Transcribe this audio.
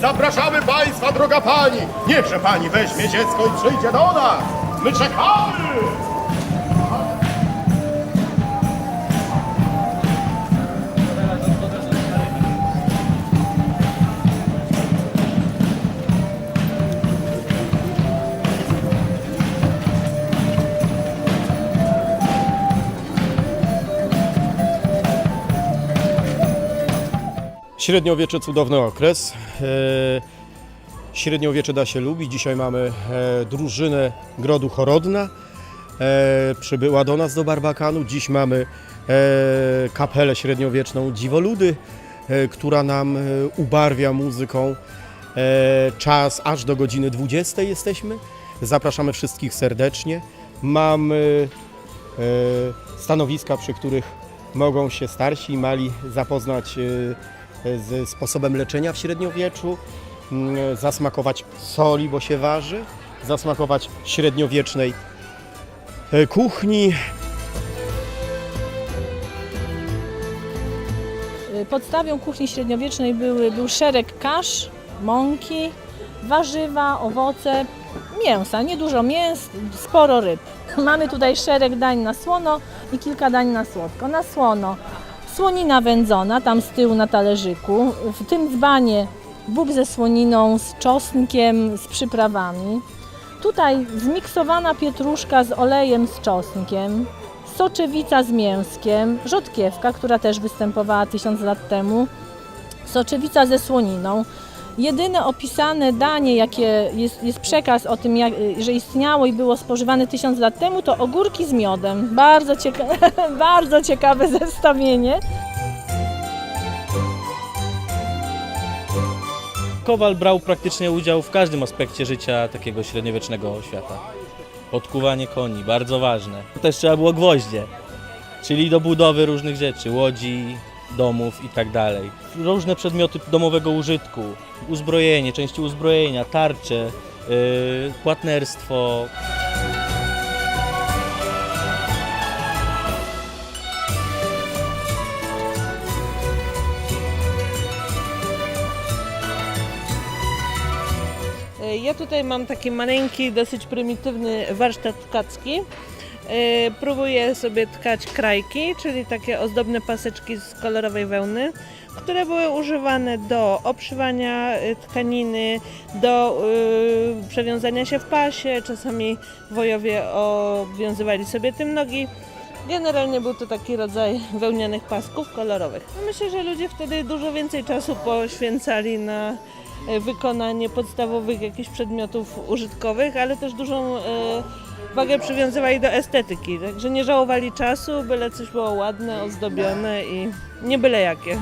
Zapraszamy Państwa, droga Pani! Niechże Pani weźmie dziecko i przyjdzie do nas! My czekamy! Średniowiecze cudowny okres. E, Średniowiecze da się lubić. Dzisiaj mamy e, drużynę Grodu Chorodna. E, Przybyła do nas do Barbakanu. Dziś mamy kapelę średniowieczną Dziwoludy, która nam ubarwia muzyką. Czas aż do godziny 20 jesteśmy. Zapraszamy wszystkich serdecznie. Mamy stanowiska, przy których mogą się starsi i mali zapoznać ze sposobem leczenia w średniowieczu, mm, zasmakować soli, bo się waży, zasmakować średniowiecznej e, kuchni. Podstawią kuchni średniowiecznej były, był szereg kasz, mąki, warzywa, owoce, mięsa. Niedużo mięs, sporo ryb. Mamy tutaj szereg dań na słono i kilka dań na słodko. Na słono słonina wędzona, tam z tyłu na talerzyku. W tym dzbanie bób ze słoniną, z czosnkiem, z przyprawami. Tutaj zmiksowana pietruszka z olejem z czosnkiem, soczewica z mięskiem, rzodkiewka, która też występowała tysiąc lat temu, soczewica ze słoniną. Jedyne opisane danie, jakie jest, jest przekaz o tym, jak, że istniało i było spożywane tysiąc lat temu, to ogórki z miodem. Bardzo, cieka bardzo ciekawe zestawienie. Kowal brał praktycznie udział w każdym aspekcie życia takiego średniowiecznego świata. Podkuwanie koni, bardzo ważne. Też trzeba było gwoździe, czyli do budowy różnych rzeczy, łodzi, domów i tak dalej. Różne przedmioty domowego użytku, uzbrojenie, części uzbrojenia, tarcze, yy, płatnerstwo. Ja tutaj mam taki maleńki, dosyć prymitywny warsztat tkacki. E, Próbuję sobie tkać krajki, czyli takie ozdobne paseczki z kolorowej wełny, które były używane do obszywania e, tkaniny, do e, przewiązania się w pasie. Czasami wojowie obwiązywali sobie tym nogi. Generalnie był to taki rodzaj wełnianych pasków kolorowych. Myślę, że ludzie wtedy dużo więcej czasu poświęcali na wykonanie podstawowych jakichś przedmiotów użytkowych, ale też dużą wagę przywiązywali do estetyki, także nie żałowali czasu, byle coś było ładne, ozdobione i nie byle jakie.